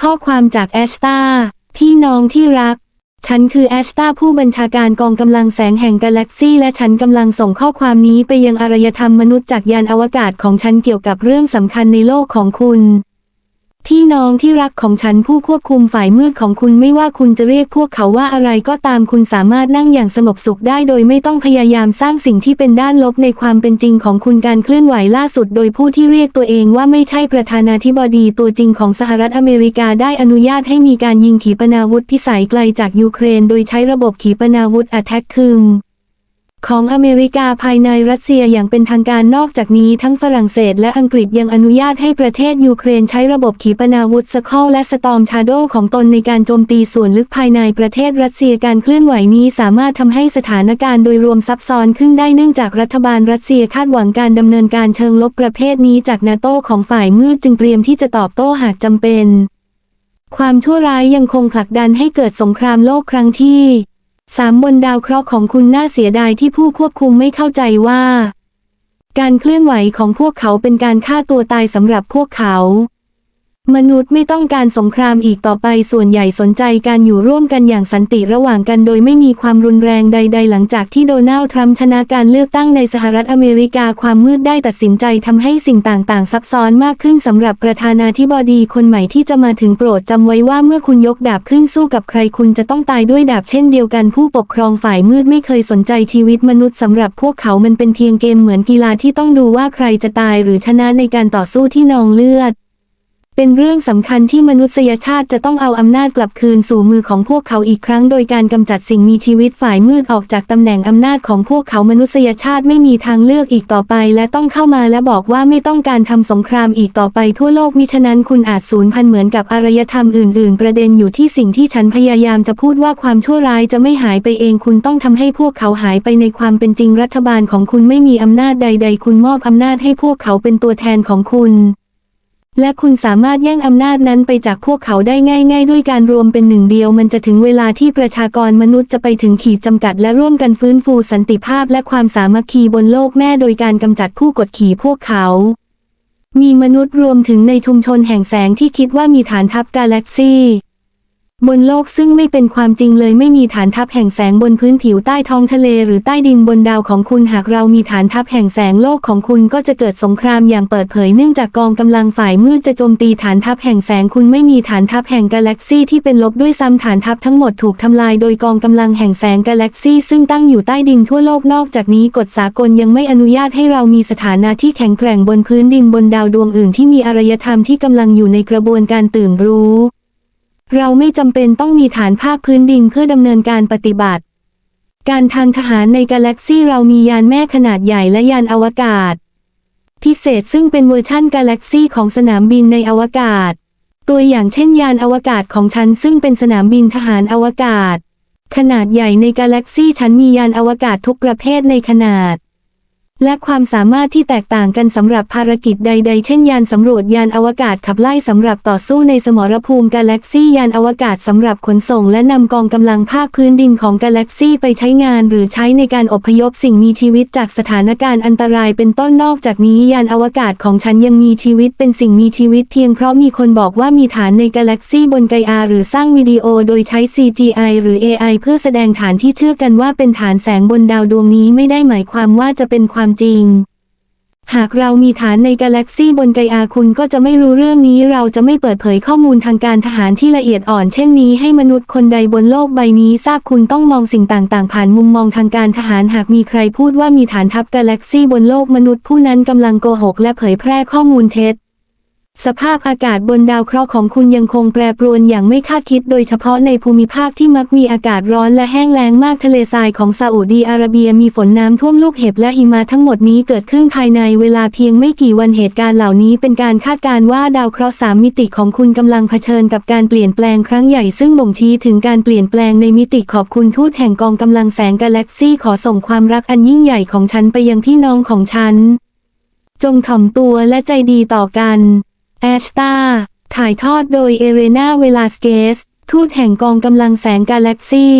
ข้อความจากแอชตาพี่น้องที่รัก ฉันคือแอชตาผู้บัญชาการกองกำลังแสงแห่งกาแล็กซี่และฉันกำลังส่งข้อความนี้ไปยังอารยธรรมมนุษย์จากยานอวกาศของฉันเกี่ยวกับเรื่องสำคัญในโลกของคุณ พี่น้องที่รักของฉันผู้ควบคุมฝ่ายมืดของคุณไม่ว่าคุณจะเรียกพวกเขาว่าอะไรก็ตามคุณสามารถนั่งอย่างสงบสุขได้โดยไม่ต้องพยายามสร้างสิ่งที่เป็นด้านลบในความเป็นจริงของคุณการเคลื่อนไหวล่าสุด โดยผู้ที่เรียกตัวเองว่าไม่ใช่ประธานาธิบดีตัวจริงของสหรัฐอเมริกาได้อนุญาตให้มีการยิงขีปนาวุธพิสัยไกลจากยูเครน โดยใช้ระบบขีปนาวุธ Attack คึง ของอเมริกาภายในรัสเซียอย่างเป็นทางการนอกจากนี้ทั้งฝรั่งเศสและอังกฤษยังอนุญาตให้ประเทศยูเครนใช้ระบบขีปนาวุธสคอลและสตอมชาโดของตนในการโจมตีส่วนลึกภายในประเทศรัสเซียการเคลื่อนไหวนี้สามารถทำให้สถานการณ์โดยรวมซับซ้อนขึ้นได้เนื่องจากรัฐบาลรัสเซียคาดหวังการดำเนินการเชิงลบประเภทนี้จากนาโตของฝ่ายมืดจึงเตรียมที่จะตอบโต้หากจำเป็น ความชั่วร้ายยังคงผลักดันให้เกิดสงครามโลกครั้งที่ สามบนดาวเคราะห์ของคุณน่าเสียดายที่ผู้ควบคุมไม่เข้าใจว่า การเคลื่อนไหวของพวกเขาเป็นการฆ่าตัวตายสำหรับพวกเขา มนุษย์ไม่ต้องการสงครามอีกต่อไปส่วนใหญ่สนใจการอยู่ร่วมกันอย่างสันติระหว่างกันโดยไม่มีความรุนแรงใด ๆ หลังจากที่โดนัลด์ทรัมป์ชนะการเลือกตั้งในสหรัฐอเมริกาความมืดได้ตัดสินใจทำให้สิ่งต่างๆ ซับซ้อนมากขึ้นสำหรับประธานาธิบดีคนใหม่ที่จะมาถึงโปรดจำไว้ว่าเมื่อคุณยกดาบขึ้นสู้กับใครคุณจะต้องตายด้วยดาบเช่นเดียวกันผู้ปกครองฝ่ายมืดไม่เคยสนใจชีวิตมนุษย์สำหรับพวกเขามันเป็นเพียงเกมเหมือนกีฬาที่ต้องดูว่าใครจะตายหรือชนะในการต่อสู้ที่นองเลือด เป็นเรื่องสำคัญที่มนุษยชาติจะต้องเอาอำนาจกลับคืนสู่มือของพวกเขาอีกครั้ง โดยการกำจัดสิ่งมีชีวิตฝ่ายมืดออกจากตำแหน่งอำนาจของพวกเขามนุษยชาติไม่มีทางเลือกอีกต่อไป และต้องเข้ามาและบอกว่าไม่ต้องการทำสงครามอีกต่อไปทั่วโลกมิฉะนั้นคุณอาจสูญพันธุ์เหมือนกับอารยธรรมอื่น ๆ ประเด็นอยู่ที่สิ่งที่ฉันพยายามจะพูดว่าความชั่วร้ายจะไม่หายไปเองคุณต้องทำให้พวกเขาหายไปในความเป็นจริงรัฐบาลของคุณไม่มีอำนาจใด ๆ คุณมอบอำนาจให้พวกเขาเป็นตัวแทนของคุณ และคุณสามารถแย่งอำนาจนั้นไปจากพวกเขาได้ง่าย ๆ ด้วยการรวมเป็นหนึ่งเดียว มันจะถึงเวลาที่ประชากรมนุษย์จะไปถึงขีดจำกัด และร่วมกันฟื้นฟูสันติภาพและความสามัคคีบนโลกแม่โดยการกำจัดผู้กดขี่พวกเขา มีมนุษย์รวมถึงในชุมชนแห่งแสงที่คิดว่ามีฐานทัพกาแล็กซี่ บนโลกซึ่งไม่เป็นความจริงเลยไม่มีฐานทัพแห่งแสงบนพื้นผิวใต้ท้องทะเลหรือใต้ดินบนดาวของคุณหากเรามีฐานทัพแห่งแสงโลกของคุณก็จะเกิดสงครามอย่างเปิดเผยเนื่องจากกองกำลังฝ่ายมืดจะโจมตีฐานทัพแห่งแสงคุณไม่มีฐานทัพแห่งกาแล็กซี่ที่เป็นลบด้วยซ้ำฐานทัพทั้งหมดถูกทำลายโดยกองกำลังแห่งแสงกาแล็กซี่ซึ่งตั้งอยู่ใต้ดินทั่วโลกนอกจากนี้กฎสากลยังไม่อนุญาตให้เรามีสถานะที่แข็งแกร่งบนพื้นดินบนดาวดวงอื่นที่มีอารยธรรมที่กำลังอยู่ในกระบวนการตื่นรู้ เราไม่จำเป็นต้องมีฐานภาคพื้นดินเพื่อดำเนินการปฏิบัติ การทางทหารในกาแล็กซี่เรามียานแม่ขนาดใหญ่และยานอวกาศ พิเศษซึ่งเป็นเวอร์ชั่นกาแล็กซี่ของสนามบินในอวกาศ ตัวอย่างเช่นยานอวกาศของฉันซึ่งเป็นสนามบินทหารอวกาศ ขนาดใหญ่ในกาแล็กซี่ฉันมียานอวกาศทุกประเภทในขนาด และความสามารถที่แตกต่างกันสำหรับภารกิจใด ๆ เช่นยานสำรวจยานอวกาศขับไล่สำหรับต่อสู้ในสมรภูมิกาแล็กซี่ยานอวกาศสำหรับขนส่ง และนำกองกำลังภาคพื้นดินของกาแล็กซี่ไปใช้งาน หรือใช้ในการอพยพสิ่งมีชีวิตจากสถานการณ์อันตรายเป็นต้นนอกจากนี้ยานอวกาศของฉันยังมีชีวิตเป็นสิ่งมีชีวิตเพียงเพราะมีคนบอกว่ามีฐานในกาแล็กซี่บนไกอาหรือสร้างวิดีโอโดยใช้ CGI หรือ AI เพื่อแสดงฐานที่เชื่อกันว่าเป็นฐานแสงบนดาวดวงนี้ไม่ได้หมายความว่าจะเป็นความจริง หากเรามีฐานในกาแล็กซี่บนไกอาคุณก็จะไม่รู้เรื่องนี้เราจะไม่เปิดเผยข้อมูลทางการทหารที่ละเอียดอ่อนเช่นนี้ให้มนุษย์คนใดบนโลกใบนี้ทราบคุณต้องมองสิ่งต่างๆ ผ่านมุมมองทางการทหารหากมีใครพูดว่ามีฐานทัพกาแล็กซี่บนโลกมนุษย์ผู้นั้นกำลังโกหกและเผยแพร่ข้อมูลเท็จ สภาพอากาศบนดาวเคราะห์ของคุณยังคงแปรปรวนอย่างไม่คาดคิด โดยเฉพาะในภูมิภาคที่มักมีอากาศร้อนและแห้งแล้งมากทะเลทรายของซาอุดีอาระเบียมีฝนน้ำท่วมลูกเห็บและหิมะทั้งหมดนี้เกิดขึ้นภายในเวลาเพียงไม่กี่วันเหตุการณ์เหล่านี้เป็นการคาดการณ์ว่าดาวเคราะห์สามมิติของคุณกำลังเผชิญกับการเปลี่ยนแปลงครั้งใหญ่ซึ่งบ่งชี้ถึงการเปลี่ยนแปลงในมิติขอบคุณทูตแห่งกองกำลังแสงกาแล็กซี่ขอส่งความรักอันยิ่งใหญ่ของฉันไปยังพี่น้องของฉัน จงถ่อมตัวและใจดีต่อกัน แอชตาถ่ายทอดโดยเอเรนาเวลาสเกส ทูตแห่งกองกำลังแสงกาแล็กซี่